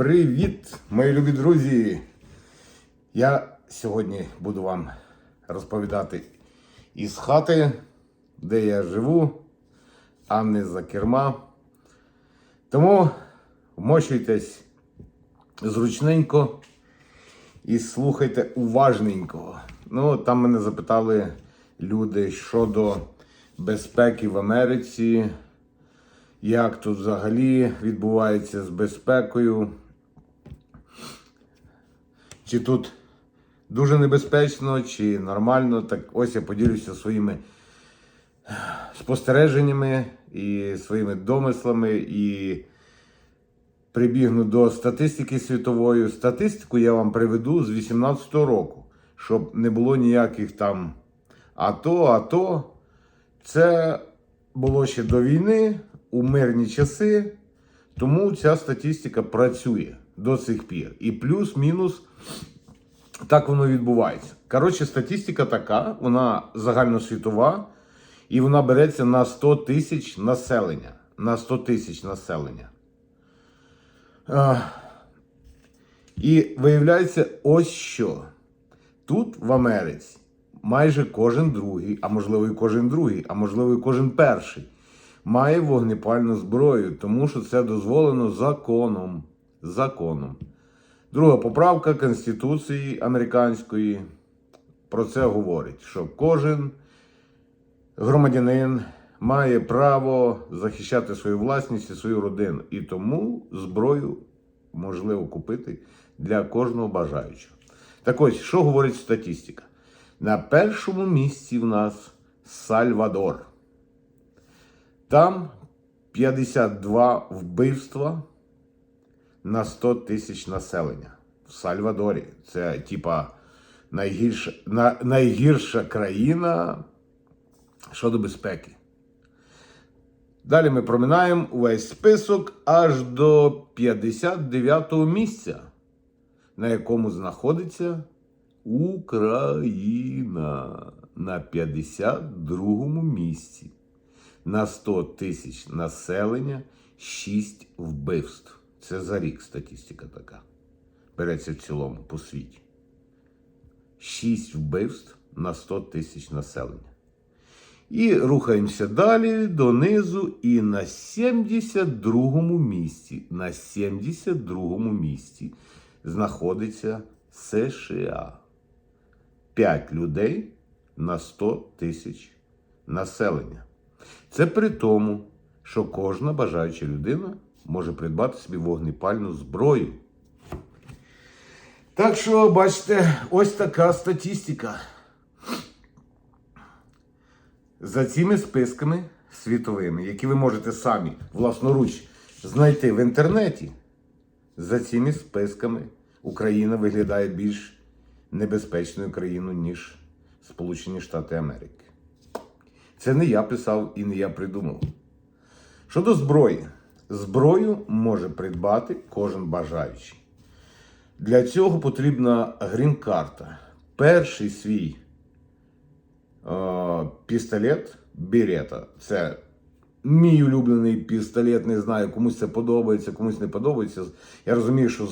Привіт, мої любі друзі! Я сьогодні буду вам розповідати із хати, де я живу, а не за керма. Тому вмощуйтесь зручненько і слухайте уважненько. Ну, там мене запитали люди щодо безпеки в Америці, як тут взагалі відбувається з безпекою. Чи тут дуже небезпечно, чи нормально. Так ось я поділюся своїми спостереженнями і своїми домислами і прибігну до статистики світової. Статистику я вам приведу з 18 року, щоб не було ніяких там АТО, АТО. Це було ще до війни, у мирні часи, тому ця статистика працює до сих пір. І плюс-мінус так воно відбувається. Коротше, статистика така, вона загальносвітова, і вона береться на 100 тисяч населення. На 100 тисяч населення. І виявляється, ось що. Тут в Америці майже кожен другий, а можливо і кожен другий, а можливо і кожен перший, має вогнепальну зброю, тому що це дозволено законом. Законом. Друга поправка Конституції американської про це говорить, що кожен громадянин має право захищати свою власність і свою родину. І тому зброю можливо купити для кожного бажаючого. Так ось, що говорить статистика? На першому місці в нас Сальвадор. Там 52 вбивства на 100 тисяч населення. В Сальвадорі. Це, типа, найгірша, на, найгірша країна щодо безпеки. Далі ми проминаємо увесь список аж до 59-го місця, на якому знаходиться Україна на 52-му місці. На 100 тисяч населення 6 вбивств. Це за рік статистика така. Береться в цілому по світі. 6 вбивств на 100 тисяч населення. І рухаємося далі донизу. І на 72-му місці, на 72-му місці знаходиться США. 5 людей на 100 тисяч населення. Це при тому, що кожна бажаюча людина може придбати собі вогнепальну зброю. Так що, бачите, ось така статистика. За цими списками світовими, які ви можете самі власноруч знайти в інтернеті, за цими списками Україна виглядає більш небезпечною країною, ніж Сполучені Штати Америки. Це не я писав і не я придумав. Щодо зброї, зброю може придбати кожен бажаючий. Для цього потрібна грін-карта. Перший свій е, пістолет Берета. Це мій улюблений пістолет. Не знаю, комусь це подобається, комусь не подобається. Я розумію, що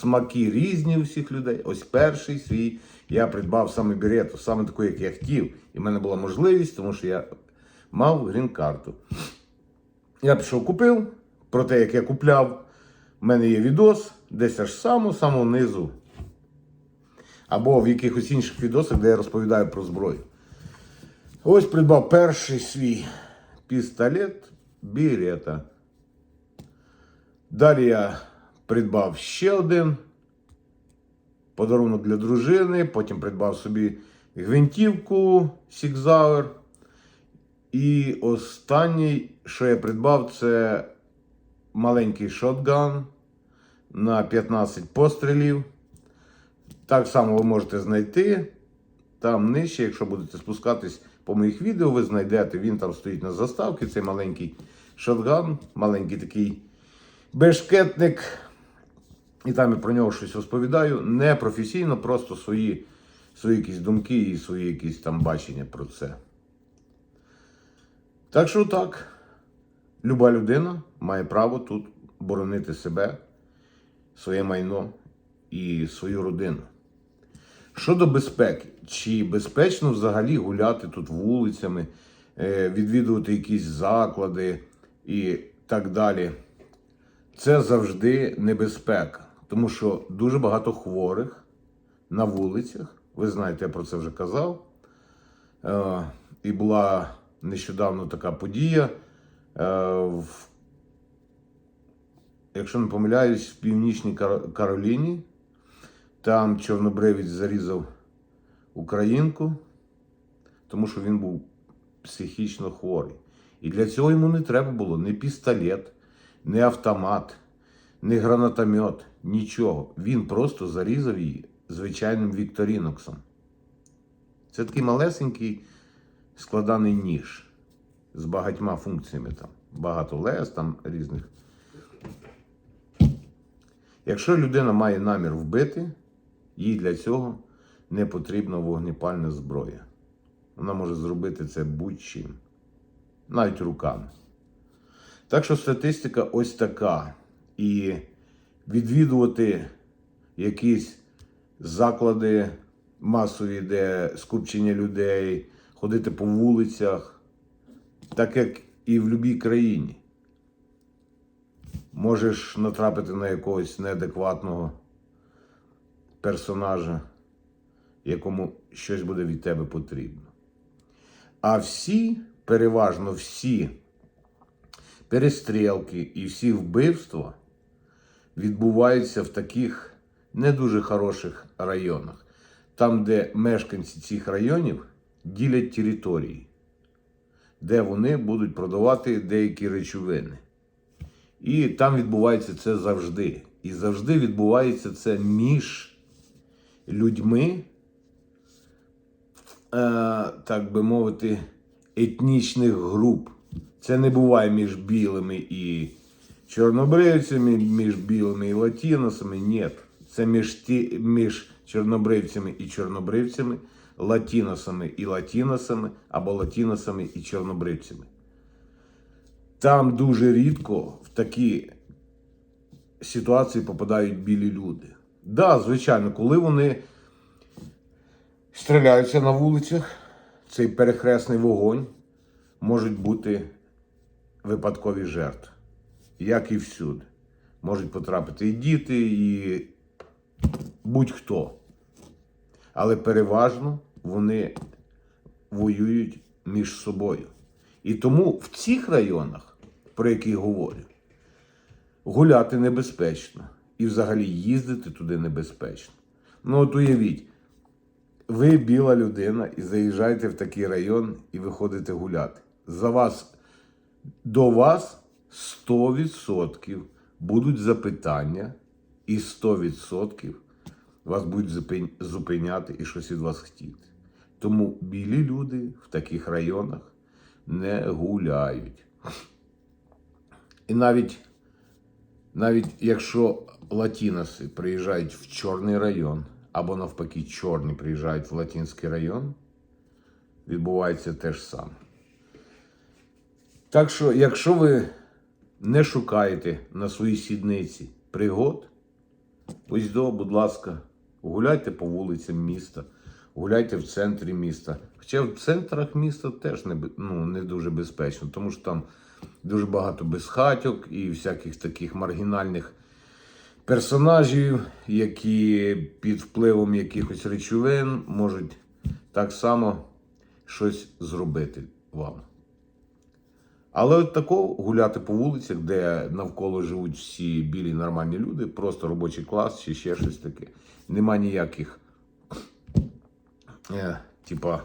смаки різні у всіх людей. Ось перший свій я придбав саме Берету, саме таку, як я хотів. І в мене була можливість, тому що я мав грін-карту. Я пішов купив. Про те, як я купляв, в мене є відос, десь аж само, самого низу. Або в якихось інших відосах, де я розповідаю про зброю. Ось придбав перший свій пістолет Берета. Далі я придбав ще один подарунок для дружини. Потім придбав собі гвинтівку Сігзауер. І останній, що я придбав, це маленький шотган на 15 пострілів. Так само ви можете знайти. Там нижче, якщо будете спускатись по моїх відео, ви знайдете, він там стоїть на заставці, цей маленький шотган, маленький такий бешкетник. І там я про нього щось розповідаю. Не професійно, просто свої, свої якісь думки і свої якісь там бачення про це. Так що так, люба людина має право тут боронити себе своє майно і свою родину. Щодо безпеки, чи безпечно взагалі гуляти тут вулицями, е, відвідувати якісь заклади і так далі, це завжди небезпека, тому що дуже багато хворих на вулицях. Ви знаєте, я про це вже казав. Е, І була нещодавно така подія. Е, Якщо не помиляюсь, в Північній Кароліні. Там чорнобривець зарізав українку, тому що він був психічно хворий. І для цього йому не треба було ні пістолет, ні автомат, ні гранатомет, нічого. Він просто зарізав її звичайним вікторіноксом. Це такий малесенький складаний ніж з багатьма функціями там. Багато лез там різних. Якщо людина має намір вбити, їй для цього не потрібна вогнепальна зброя. Вона може зробити це будь-чим, навіть руками. Так що статистика ось така. І відвідувати якісь заклади масові, де скупчення людей, ходити по вулицях, так як і в будь-якій країні. Можеш натрапити на якогось неадекватного персонажа, якому щось буде від тебе потрібно. А всі, переважно всі перестрілки і всі вбивства відбуваються в таких не дуже хороших районах, там, де мешканці цих районів ділять території, де вони будуть продавати деякі речовини. І там відбувається це завжди. І завжди відбувається це між людьми, е, так би мовити, етнічних груп. Це не буває між білими і чорнобривцями, між білими і латіносами. Ні. Це між, ті, між чорнобривцями і чорнобривцями, латіносами і латіносами, або латіносами і чорнобривцями. Там дуже рідко в такі ситуації попадають білі люди. Так, да, звичайно, коли вони стріляються на вулицях, цей перехресний вогонь можуть бути випадкові жертви, як і всюди. Можуть потрапити і діти, і будь-хто. Але переважно вони воюють між собою. І тому в цих районах, про які говорю, гуляти небезпечно. І взагалі їздити туди небезпечно. Ну, от уявіть, ви біла людина і заїжджаєте в такий район і виходите гуляти. За вас до вас 100% будуть запитання, і 100% вас будуть зупиняти і щось від вас хотіти. Тому білі люди в таких районах не гуляють. І навіть, навіть якщо латіноси приїжджають в чорний район, або навпаки, чорні приїжджають в латинський район, відбувається те ж саме. Так що, якщо ви не шукаєте на своїй сідниці пригод, ось до, будь ласка, гуляйте по вулицям міста, гуляйте в центрі міста. Хоча в центрах міста теж не, ну, не дуже безпечно, тому що там дуже багато безхатьок і всяких таких маргінальних персонажів, які під впливом якихось речовин можуть так само щось зробити вам. Але от тако гуляти по вулицях, де навколо живуть всі білі нормальні люди, просто робочий клас чи ще щось таке. Нема ніяких, е, типа,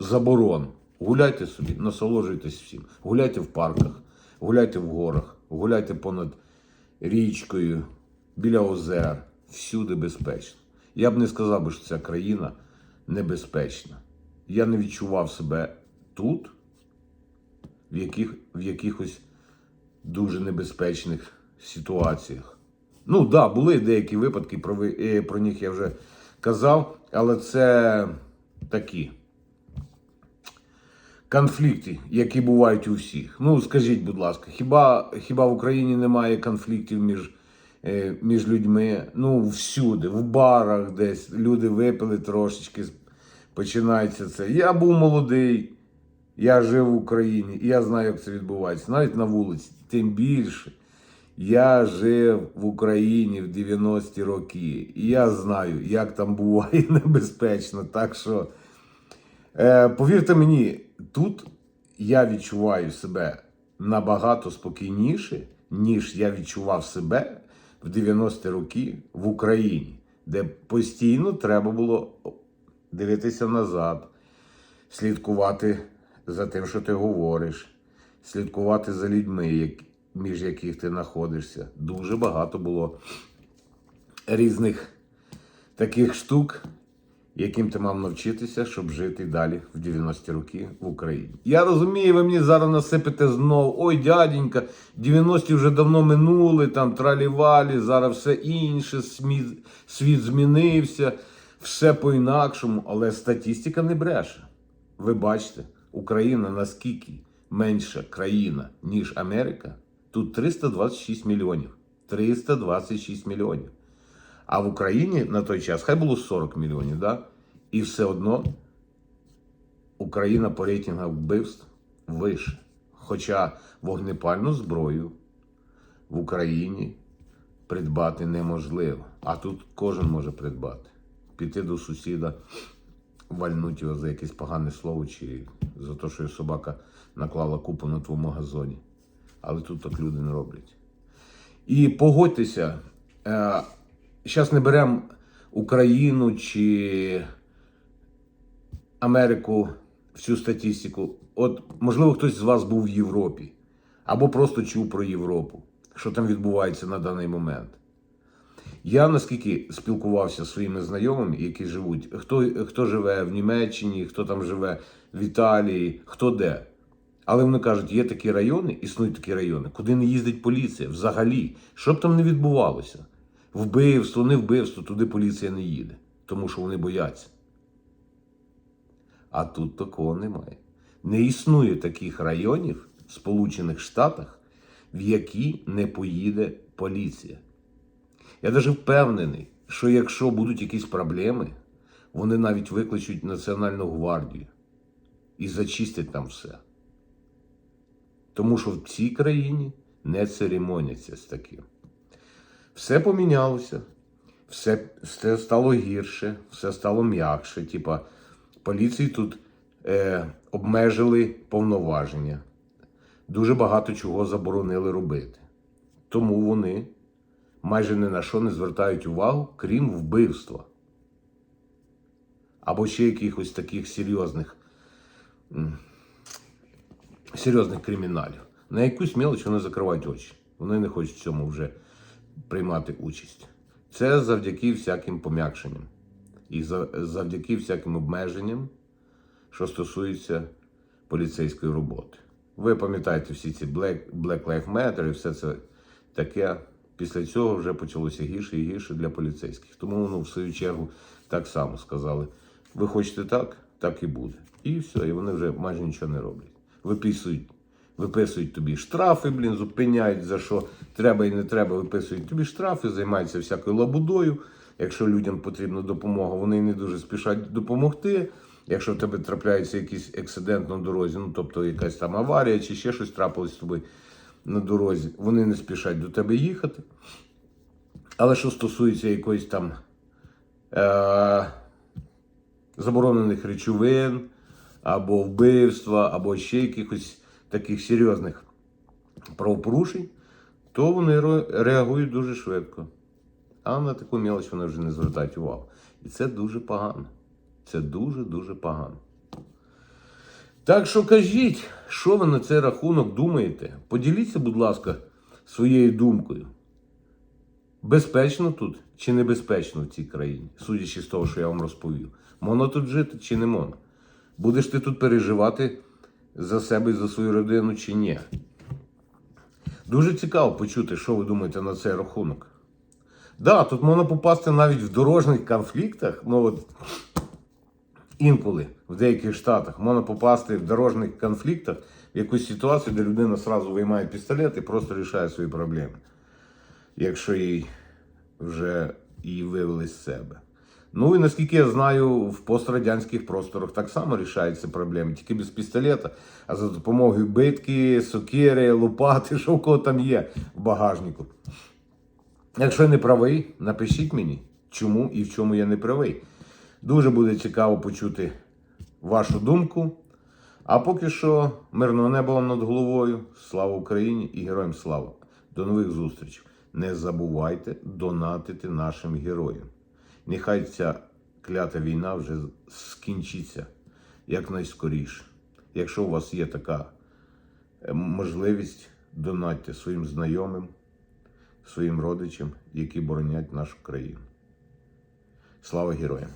заборон. Гуляйте собі, насолоджуйтесь всім. Гуляйте в парках, гуляйте в горах, гуляйте понад річкою, біля озер. Всюди безпечно. Я б не сказав що ця країна небезпечна. Я не відчував себе тут, в, яких, в якихось дуже небезпечних ситуаціях. Ну, так, да, були деякі випадки, про, е, про них я вже казав, але це такі. конфлікти, які бувають у всіх. Ну, скажіть, будь ласка, хіба, хіба в Україні немає конфліктів між, е, між людьми? Ну, всюди, в барах десь люди випили трошечки, починається це. Я був молодий, я жив в Україні, і я знаю, як це відбувається. Навіть на вулиці, тим більше. Я жив в Україні в 90-ті роки, і я знаю, як там буває небезпечно. Так що, е, повірте мені, тут я відчуваю себе набагато спокійніше, ніж я відчував себе в 90-ті роки в Україні, де постійно треба було дивитися назад, слідкувати за тим, що ти говориш, слідкувати за людьми, між яких ти знаходишся. Дуже багато було різних таких штук, яким ти мав навчитися, щоб жити далі в 90-ті роки в Україні. Я розумію, ви мені зараз насипите знову. Ой, дяденька, 90-ті вже давно минули, там тралівалі, зараз все інше, світ змінився, все по-інакшому, але статистика не бреше. Ви бачите, Україна наскільки менша країна, ніж Америка, тут 326 мільйонів. 326 мільйонів. А в Україні на той час хай було 40 мільйонів, да? і все одно Україна по рейтингах вбивств вище. Хоча вогнепальну зброю в Україні придбати неможливо. А тут кожен може придбати. Піти до сусіда, вальнуть його за якесь погане слово чи за те, що собака наклала купу на твоєму газоні. Але тут так люди не роблять. І погодьтеся, зараз не беремо Україну чи Америку в цю статистику. От, можливо, хтось з вас був в Європі або просто чув про Європу, що там відбувається на даний момент. Я наскільки спілкувався зі своїми знайомими, які живуть, хто, хто живе в Німеччині, хто там живе в Італії, хто де. Але вони кажуть, є такі райони, існують такі райони, куди не їздить поліція взагалі. Що б там не відбувалося? Вбивство, не вбивство, туди поліція не їде, тому що вони бояться. А тут такого немає. Не існує таких районів в Сполучених Штатах, в які не поїде поліція. Я навіть впевнений, що якщо будуть якісь проблеми, вони навіть викличуть Національну гвардію і зачистять там все. Тому що в цій країні не церемоняться з таким. Все помінялося, все, все стало гірше, все стало м'якше. Типа, поліції тут е, обмежили повноваження, дуже багато чого заборонили робити. Тому вони майже ні на що не звертають увагу, крім вбивства. Або ще якихось таких серйозних, серйозних криміналів. На якусь мелоч вони закривають очі. Вони не хочуть в цьому вже приймати участь. Це завдяки всяким пом'якшенням і завдяки всяким обмеженням, що стосується поліцейської роботи. Ви пам'ятаєте всі ці Black, Black Lives Matter і все це таке. Після цього вже почалося гірше і гірше для поліцейських. Тому ну, в свою чергу так само сказали: ви хочете так, так і буде. І все, і вони вже майже нічого не роблять. Виписують, виписують тобі штрафи, блін, зупиняють за що треба і не треба, виписують тобі штрафи, займаються всякою лабудою. Якщо людям потрібна допомога, вони не дуже спішать допомогти. Якщо в тебе трапляється якийсь ексидент на дорозі, ну тобто якась там аварія чи ще щось трапилось з тобою на дорозі, вони не спішать до тебе їхати. Але що стосується якоїсь там е- заборонених речовин, або вбивства, або ще якихось таких серйозних правопорушень, то вони реагують дуже швидко. А на таку мелоч вони вже не звертають увагу. І це дуже погано. Це дуже-дуже погано. Так що кажіть, що ви на цей рахунок думаєте? Поділіться, будь ласка, своєю думкою. Безпечно тут чи небезпечно в цій країні, судячи з того, що я вам розповів. Моно тут жити чи не моно? Будеш ти тут переживати за себе і за свою родину чи ні? Дуже цікаво почути, що ви думаєте на цей рахунок. Да, тут можна попасти навіть в дорожніх конфліктах. Ну от інколи в деяких штатах можна попасти в дорожніх конфліктах в якусь ситуацію, де людина сразу виймає пістолет і просто рішає свої проблеми, якщо їй вже її вивели з себе. Ну і наскільки я знаю, в пострадянських просторах так само рішаються проблеми, тільки без пістолета, а за допомогою битки, сокири, лопати, що в кого там є в багажнику. Якщо я не правий, напишіть мені, чому і в чому я не правий. Дуже буде цікаво почути вашу думку. А поки що, мирного неба вам над головою. Слава Україні і героям слава! До нових зустрічей. Не забувайте донатити нашим героям. Нехай ця клята війна вже скінчиться якнайскоріше. Якщо у вас є така е, можливість, донатьте своїм знайомим, своїм родичам, які боронять нашу країну. Слава героям!